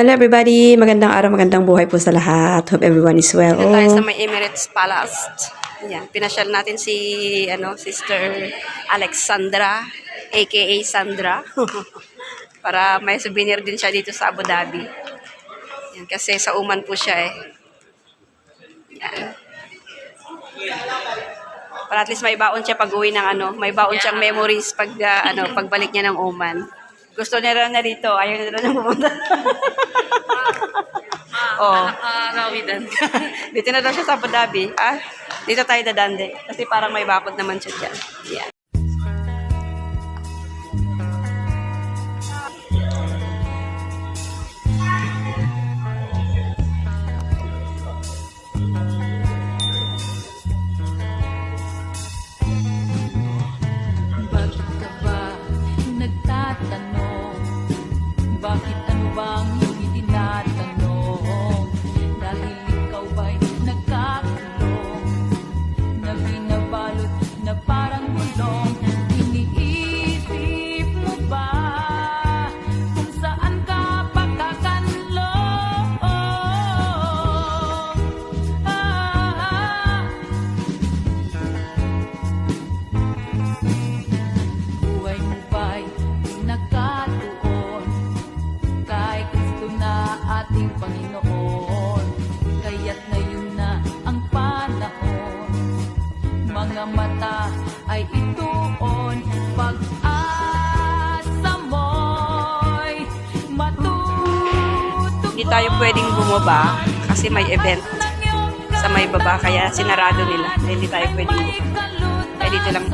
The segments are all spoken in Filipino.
Hello everybody! Magandang araw, magandang buhay po sa lahat. Hope everyone is well. Dito tayo sa may Emirates Palace. Ayan, pinasyal natin si ano, Sister Alexandra, aka Sandra. Para may souvenir din siya dito sa Abu Dhabi. Yan, kasi sa Uman po siya eh. Yan. Para at least may baon siya pag uwi ng ano, may baon siyang memories pag ah, ano, pagbalik niya ng Oman. Gusto niya rin na dito, ayaw niya rin na pumunta. oh. Nakarawidan. Dito na daw siya sa Abu Dhabi. Ah, dito tayo dadande. Kasi parang may bakod naman siya dyan. Yan. Bakit ano bang hindi tinatanong? Tayo pwedeng bumaba kasi may event sa may baba. Kaya sinarado nila. Hindi tayo pwedeng bumaba. Kaya dito lang.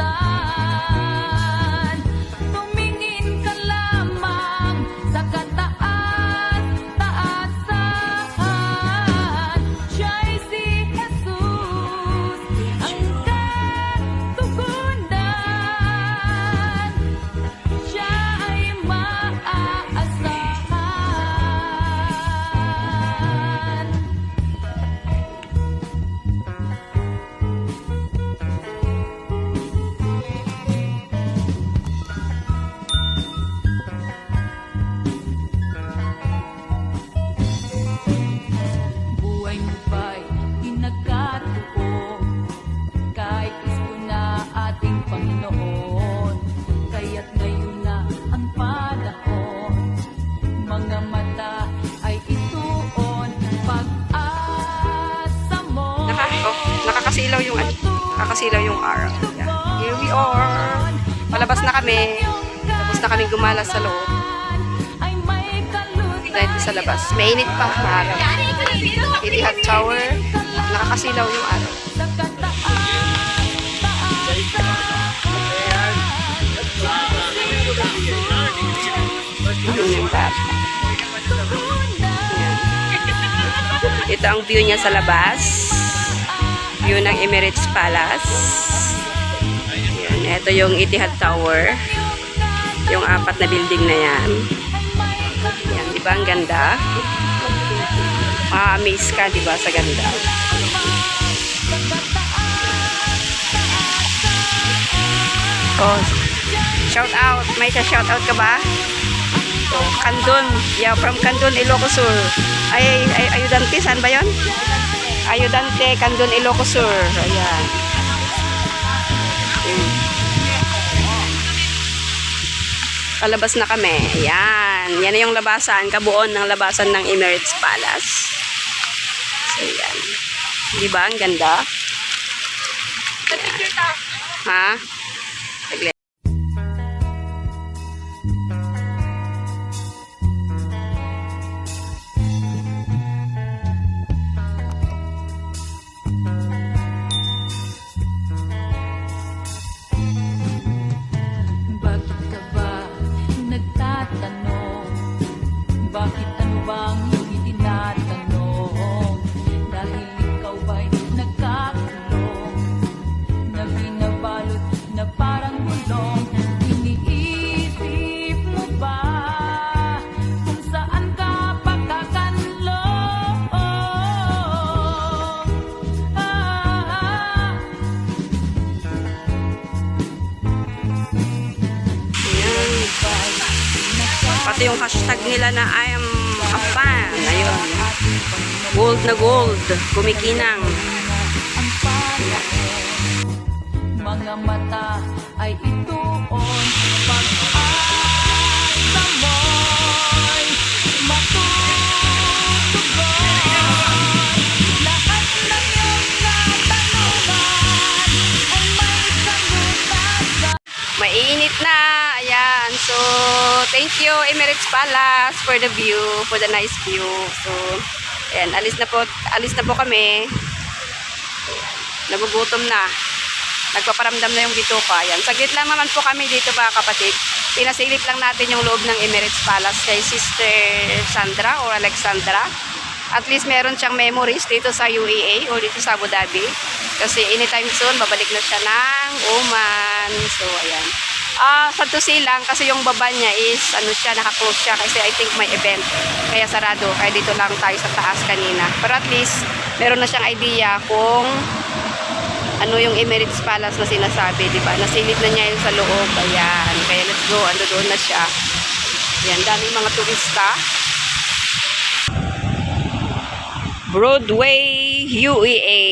Nakakasilaw yung araw. Yan. Here we are. Palabas na kami. Tapos na kami gumala sa loob. Dahil sa labas. Mainit pa. Maaraw. Itihad Tower. Nakakasilaw yung araw. Yung bata? Ito ang view niya sa labas. View ng Emirates Palace. Yan. Ito yung Etihad Tower. Yung apat na building na yan. Yan. Di ang ganda? Ma-amaze ka, di ba, sa ganda. Oh, shout out. May shout out ka ba? Oh, Kandun. Yeah, from Kandun, Ilocos Sur. Ay, ay, ay Ayudante, saan ba yon? Ayudante, Kandun, Ilocos Sur. Ayan. Mm. Palabas na kami. Ayan. Yan na yung labasan, kabuon ng labasan ng Emirates Palace. So, yan. Di ba? Ang ganda. Ha? Pati yung hashtag nila na I am a fan. Gold na gold. Kumikinang. Mga mata ay ituon Pag-asa thank you Emirates Palace for the view, for the nice view. So, ayan, alis na po, alis na po kami. Nagugutom na. Nagpaparamdam na yung dito pa. Ayan. Saglit lang naman po kami dito mga kapatid. Pinasilip lang natin yung loob ng Emirates Palace kay Sister Sandra or Alexandra. At least meron siyang memories dito sa UAE or dito sa Abu Dhabi. Kasi anytime soon, babalik na siya ng Oman. So, ayan. Ah, sa to say lang, kasi yung baba niya is, ano siya, naka-close siya. Kasi I think may event. Kaya sarado. Kaya dito lang tayo sa taas kanina. Pero at least, meron na siyang idea kung ano yung Emirates Palace na sinasabi, di ba? Nasilip na niya yun sa loob. Ayan. Kaya let's go. Ando doon na siya. Ayan, daming mga turista. Broadway, UEA.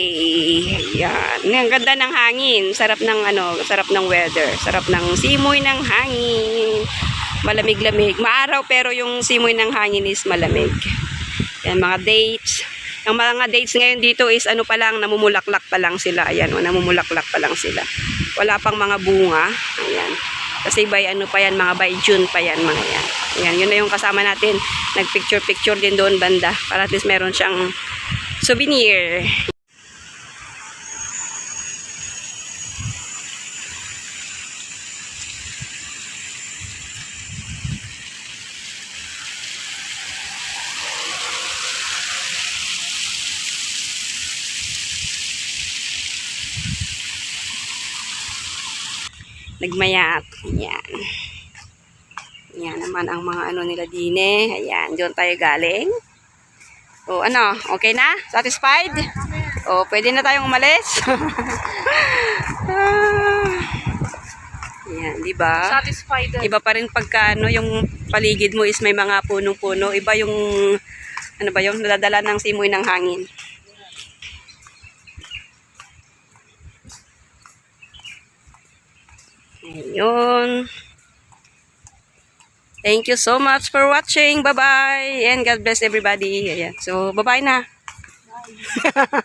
Yan. Ang ganda ng hangin. Sarap ng ano, sarap ng weather. Sarap ng simoy ng hangin. Malamig-lamig. Maaraw pero yung simoy ng hangin is malamig. Yan, mga dates. Ang mga dates ngayon dito is ano pa lang, namumulaklak pa lang sila. Ayan, o, namumulaklak pa lang sila. Wala pang mga bunga. Ayan. Kasi by ano pa yan, mga by June pa yan, mga yan. Ayan, yun na yung kasama natin. Nagpicture-picture din doon banda. Para at least meron siyang souvenir. Nagmayat. Ayan. Yan naman ang mga ano nila dine. Ayan, doon tayo galing. O ano, okay na? Satisfied? O, pwede na tayong umalis? Ayan, di ba? Satisfied Iba pa rin pagka ano, yung paligid mo is may mga punong-puno. Iba yung, ano ba yung nadadala ng simoy ng hangin. Ayun. Thank you so much for watching. Bye-bye. And God bless everybody. Ayan. So, bye-bye na.